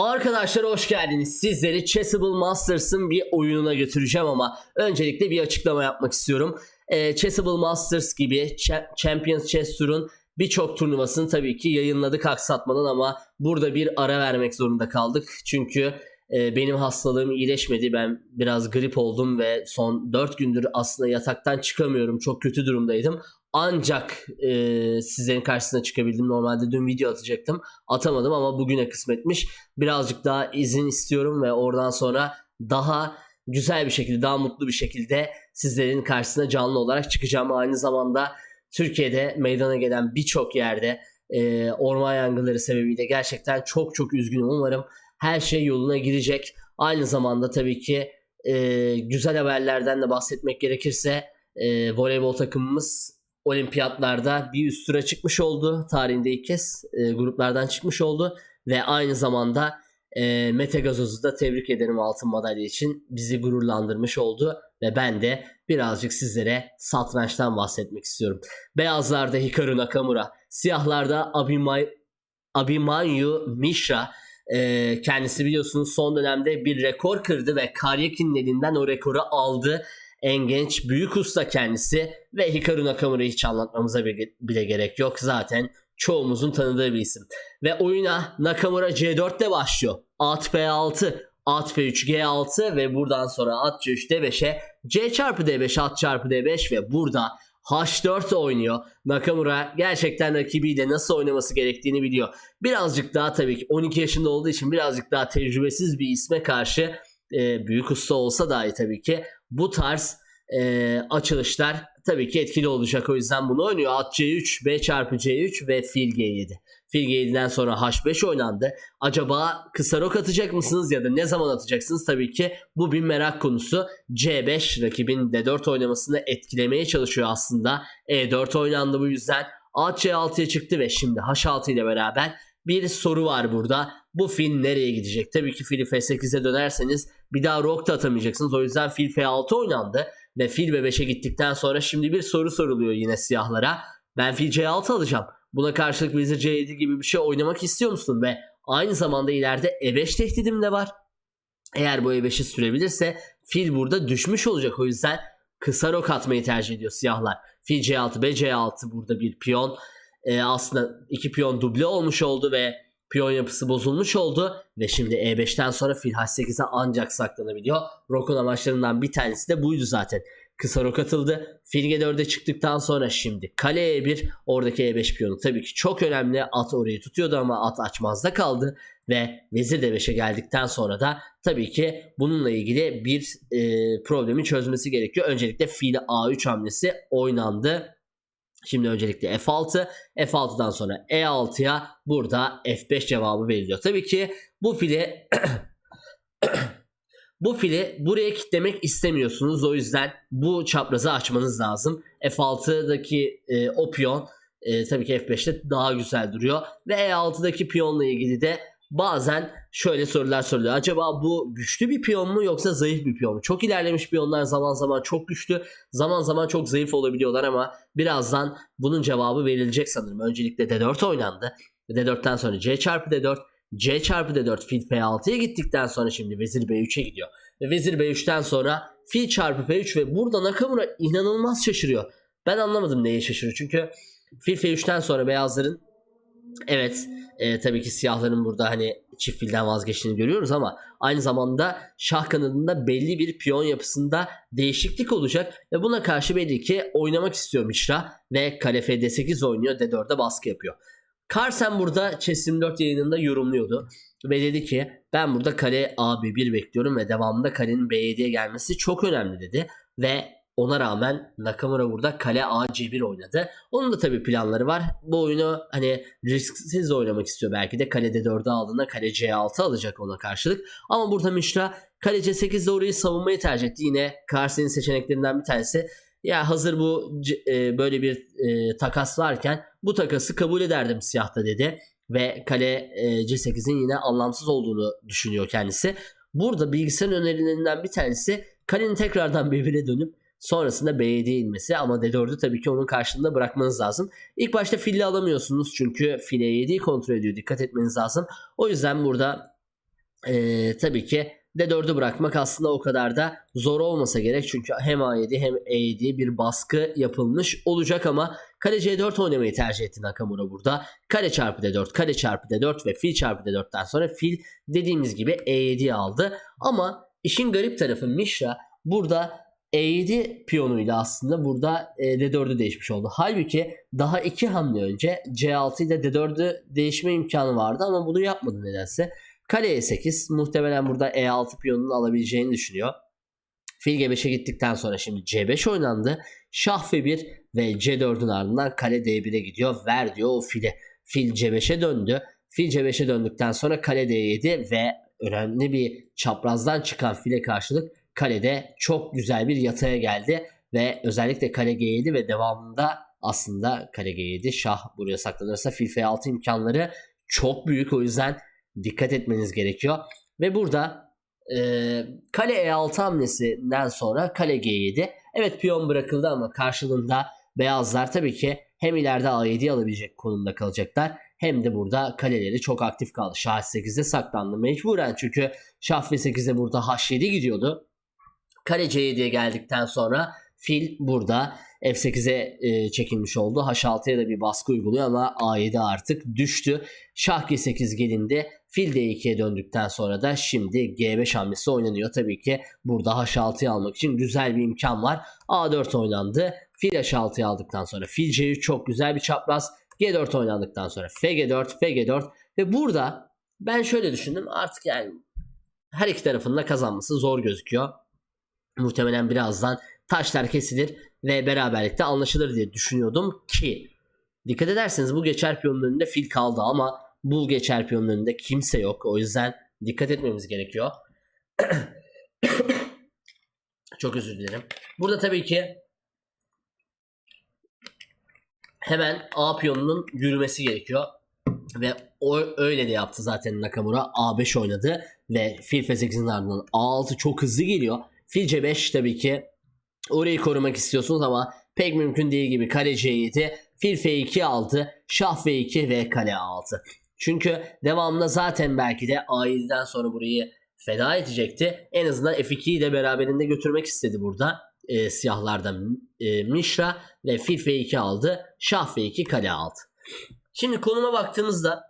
Arkadaşlar hoş geldiniz. Sizleri Chessable Masters'ın bir oyununa götüreceğim ama öncelikle bir açıklama yapmak istiyorum. Ee, Chessable Masters gibi Cha- Champions Chess Tour'un birçok turnuvasını tabii ki yayınladık aksatmadan ama burada bir ara vermek zorunda kaldık. Çünkü e, benim hastalığım iyileşmedi. Ben biraz grip oldum ve son 4 gündür aslında yataktan çıkamıyorum. Çok kötü durumdaydım. Ancak e, sizlerin karşısına çıkabildim. Normalde dün video atacaktım. Atamadım ama bugüne kısmetmiş. Birazcık daha izin istiyorum ve oradan sonra daha güzel bir şekilde, daha mutlu bir şekilde sizlerin karşısına canlı olarak çıkacağım. Aynı zamanda Türkiye'de meydana gelen birçok yerde e, orman yangınları sebebiyle gerçekten çok çok üzgünüm. Umarım her şey yoluna girecek. Aynı zamanda tabii ki e, güzel haberlerden de bahsetmek gerekirse e, voleybol takımımız olimpiyatlarda bir üst tura çıkmış oldu. Tarihinde ilk kez e, gruplardan çıkmış oldu. Ve aynı zamanda e, Mete Gazoz'u da tebrik ederim altın madalya için. Bizi gururlandırmış oldu. Ve ben de birazcık sizlere satrançtan bahsetmek istiyorum. Beyazlarda Hikaru Nakamura, siyahlarda Abimay, Abimanyu Mishra. E, kendisi biliyorsunuz son dönemde bir rekor kırdı ve Karyakin'in elinden o rekoru aldı en genç büyük usta kendisi ve Hikaru Nakamura'yı hiç anlatmamıza bile gerek yok. Zaten çoğumuzun tanıdığı bir isim. Ve oyuna Nakamura C4 ile başlıyor. At P6, at P3, G6 ve buradan sonra at C3, D5'e C çarpı D5, at çarpı D5 ve burada H4 oynuyor. Nakamura gerçekten rakibiyle nasıl oynaması gerektiğini biliyor. Birazcık daha tabii ki 12 yaşında olduğu için birazcık daha tecrübesiz bir isme karşı e, büyük usta olsa dahi tabii ki bu tarz e, açılışlar tabii ki etkili olacak. O yüzden bunu oynuyor. At C3, B çarpı C3 ve fil G7. Fil G7'den sonra H5 oynandı. Acaba kısa rok atacak mısınız ya da ne zaman atacaksınız? Tabii ki bu bir merak konusu. C5 rakibin D4 oynamasını etkilemeye çalışıyor aslında. E4 oynandı bu yüzden. At C6'ya çıktı ve şimdi H6 ile beraber bir soru var burada. Bu fil nereye gidecek? Tabii ki fili F8'e dönerseniz bir daha rock da atamayacaksınız. O yüzden fil F6 oynandı. Ve fil B5'e gittikten sonra şimdi bir soru soruluyor yine siyahlara. Ben fil C6 alacağım. Buna karşılık vezir C7 gibi bir şey oynamak istiyor musun? Ve aynı zamanda ileride E5 tehdidim de var. Eğer bu E5'i sürebilirse fil burada düşmüş olacak. O yüzden kısa rok atmayı tercih ediyor siyahlar. Fil C6, B C6 burada bir piyon. Ee, aslında iki piyon duble olmuş oldu ve piyon yapısı bozulmuş oldu ve şimdi E5'ten sonra fil H8'e ancak saklanabiliyor. Rok'un amaçlarından bir tanesi de buydu zaten. Kısa rok atıldı. Fil G4'e çıktıktan sonra şimdi kale E1 oradaki E5 piyonu tabii ki çok önemli. At orayı tutuyordu ama at açmazda kaldı ve vezir D5'e geldikten sonra da tabii ki bununla ilgili bir e, problemi çözmesi gerekiyor. Öncelikle fil A3 hamlesi oynandı. Şimdi öncelikle F6, F6'dan sonra E6'ya burada F5 cevabı veriliyor. Tabii ki bu fili bu fili buraya kitlemek istemiyorsunuz. O yüzden bu çaprazı açmanız lazım. F6'daki e, o piyon e, tabii ki F5'te daha güzel duruyor. Ve E6'daki piyonla ilgili de bazen şöyle sorular soruluyor. Acaba bu güçlü bir piyon mu yoksa zayıf bir piyon mu? Çok ilerlemiş piyonlar zaman zaman çok güçlü, zaman zaman çok zayıf olabiliyorlar ama birazdan bunun cevabı verilecek sanırım. Öncelikle D4 oynandı. D4'ten sonra C çarpı D4, C çarpı D4 fil F6'ya gittikten sonra şimdi vezir B3'e gidiyor. Ve vezir B3'ten sonra fil çarpı F3 ve burada Nakamura inanılmaz şaşırıyor. Ben anlamadım neye şaşırıyor. Çünkü fil F3'ten sonra beyazların evet e, tabii ki siyahların burada hani çift filden vazgeçtiğini görüyoruz ama aynı zamanda şah kanadında belli bir piyon yapısında değişiklik olacak ve buna karşı belli ki oynamak istiyor Mishra ve kale F8 oynuyor D4'e baskı yapıyor. Carlsen burada Chess 24 yayınında yorumluyordu ve dedi ki ben burada kale A1 bekliyorum ve devamında kalenin B7'ye gelmesi çok önemli dedi ve ona rağmen Nakamura burada kale A-C1 oynadı. Onun da tabii planları var. Bu oyunu hani risksiz oynamak istiyor belki de. Kale D4'e aldığında kale C6 alacak ona karşılık. Ama burada Mishra kale C8'de orayı savunmayı tercih etti. Yine Carlsen'in seçeneklerinden bir tanesi. Ya hazır bu e, böyle bir e, takas varken bu takası kabul ederdim siyahta dedi. Ve kale e, C8'in yine anlamsız olduğunu düşünüyor kendisi. Burada bilgisayar önerilerinden bir tanesi kalenin tekrardan birbirine dönüp Sonrasında B7'ye inmesi ama D4'ü tabii ki onun karşılığında bırakmanız lazım. İlk başta fili alamıyorsunuz çünkü file 7'yi kontrol ediyor. Dikkat etmeniz lazım. O yüzden burada Ee, tabii ki D4'ü bırakmak aslında o kadar da zor olmasa gerek. Çünkü hem A7 hem E7 bir baskı yapılmış olacak ama kale C4 oynamayı tercih etti Nakamura burada. Kale çarpı D4, kale çarpı D4 ve fil çarpı D4'ten sonra fil dediğimiz gibi E7'yi aldı. Ama işin garip tarafı Mishra burada E7 piyonuyla aslında burada e, D4'ü değişmiş oldu. Halbuki daha iki hamle önce C6 ile D4'ü değişme imkanı vardı ama bunu yapmadı nedense. Kale E8 muhtemelen burada E6 piyonunu alabileceğini düşünüyor. Fil G5'e gittikten sonra şimdi C5 oynandı. Şah F1 ve C4'ün ardından kale D1'e gidiyor. Ver diyor o file. Fil C5'e döndü. Fil C5'e döndükten sonra kale D7 ve önemli bir çaprazdan çıkan file karşılık kalede çok güzel bir yataya geldi. Ve özellikle kale G7 ve devamında aslında kale G7 şah buraya saklanırsa fil F6 imkanları çok büyük. O yüzden dikkat etmeniz gerekiyor. Ve burada e, kale E6 hamlesinden sonra kale G7. Evet piyon bırakıldı ama karşılığında beyazlar tabii ki hem ileride A7'yi alabilecek konumda kalacaklar. Hem de burada kaleleri çok aktif kaldı. Şah 8'de saklandı mecburen çünkü Şah V8'de burada H7 gidiyordu. Kale C7'ye geldikten sonra fil burada F8'e e, çekilmiş oldu. H6'ya da bir baskı uyguluyor ama A7 artık düştü. Şah G8 gelindi. Fil D2'ye döndükten sonra da şimdi G5 hamlesi oynanıyor. Tabii ki burada H6'yı almak için güzel bir imkan var. A4 oynandı. Fil H6'yı aldıktan sonra Fil C3 çok güzel bir çapraz. G4 oynandıktan sonra FG4, FG4 ve burada ben şöyle düşündüm artık yani her iki tarafın da kazanması zor gözüküyor. Muhtemelen birazdan taşlar kesilir ve beraberlikte anlaşılır diye düşünüyordum ki dikkat ederseniz bu geçer piyonun önünde fil kaldı ama bu geçer piyonun önünde kimse yok. O yüzden dikkat etmemiz gerekiyor. Çok özür dilerim. Burada tabii ki hemen A piyonunun yürümesi gerekiyor. Ve o öyle de yaptı zaten Nakamura. A5 oynadı ve fil F8'in ardından A6 çok hızlı geliyor. Fil C5 tabii ki orayı korumak istiyorsunuz ama pek mümkün değil gibi kale C7, fil F2 aldı, şah F2 ve kale A6. Çünkü devamında zaten belki de A7'den sonra burayı feda edecekti. En azından F2'yi de beraberinde götürmek istedi burada. E, siyahlardan e, Mishra ve fil F2 aldı. Şah F2 kale aldı. Şimdi konuma baktığımızda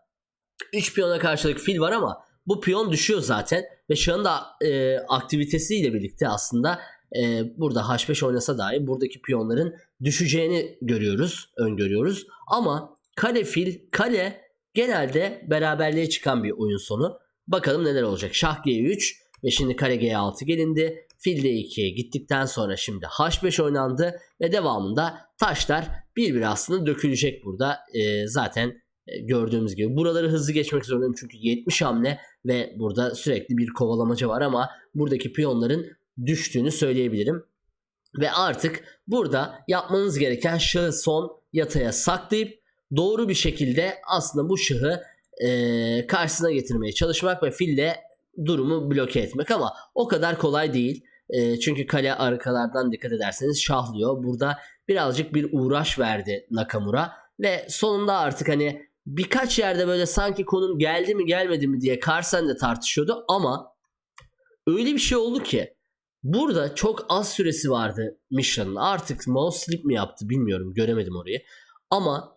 3 piyona karşılık fil var ama bu piyon düşüyor zaten ve şahın da e, aktivitesiyle birlikte aslında e, burada H5 oynasa dahi buradaki piyonların düşeceğini görüyoruz, öngörüyoruz. Ama kale fil, kale genelde beraberliğe çıkan bir oyun sonu. Bakalım neler olacak. Şah G3 ve şimdi kare G6 gelindi. Fil D2'ye gittikten sonra şimdi H5 oynandı ve devamında taşlar bir bir aslında dökülecek burada. E, zaten gördüğümüz gibi buraları hızlı geçmek zorundayım çünkü 70 hamle ve burada sürekli bir kovalamaca var ama buradaki piyonların düştüğünü söyleyebilirim. Ve artık burada yapmanız gereken şahı son yataya saklayıp doğru bir şekilde aslında bu şahı e, karşısına getirmeye çalışmak ve fille durumu bloke etmek ama o kadar kolay değil. E, çünkü kale arkalardan dikkat ederseniz şahlıyor. Burada birazcık bir uğraş verdi Nakamura ve sonunda artık hani birkaç yerde böyle sanki konum geldi mi gelmedi mi diye Carson de tartışıyordu ama öyle bir şey oldu ki burada çok az süresi vardı Mishna'nın. Artık mouse slip mi yaptı bilmiyorum göremedim orayı. Ama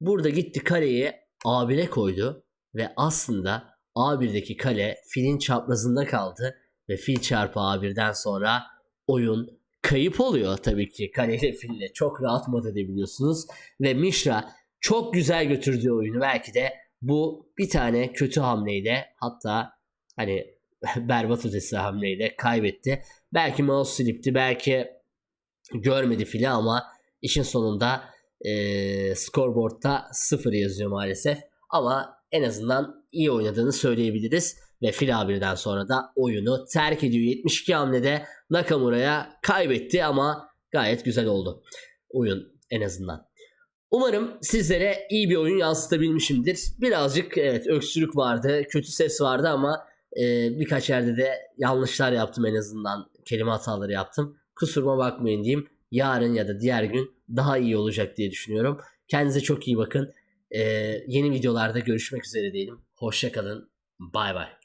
burada gitti kaleyi A1'e koydu ve aslında A1'deki kale filin çaprazında kaldı ve fil çarpı A1'den sonra oyun kayıp oluyor tabii ki kaleyle fille çok rahat mat edebiliyorsunuz ve Mishra çok güzel götürdüğü oyunu belki de bu bir tane kötü hamleyle hatta hani berbat ötesi hamleyle kaybetti. Belki mouse slipti belki görmedi fili ama işin sonunda e, scoreboard'da 0 yazıyor maalesef. Ama en azından iyi oynadığını söyleyebiliriz. Ve fil A1'den sonra da oyunu terk ediyor. 72 hamlede Nakamura'ya kaybetti ama gayet güzel oldu. Oyun en azından. Umarım sizlere iyi bir oyun yansıtabilmişimdir. Birazcık evet öksürük vardı, kötü ses vardı ama e, birkaç yerde de yanlışlar yaptım en azından. Kelime hataları yaptım. Kusuruma bakmayın diyeyim. Yarın ya da diğer gün daha iyi olacak diye düşünüyorum. Kendinize çok iyi bakın. E, yeni videolarda görüşmek üzere diyelim. Hoşçakalın. Bay bay.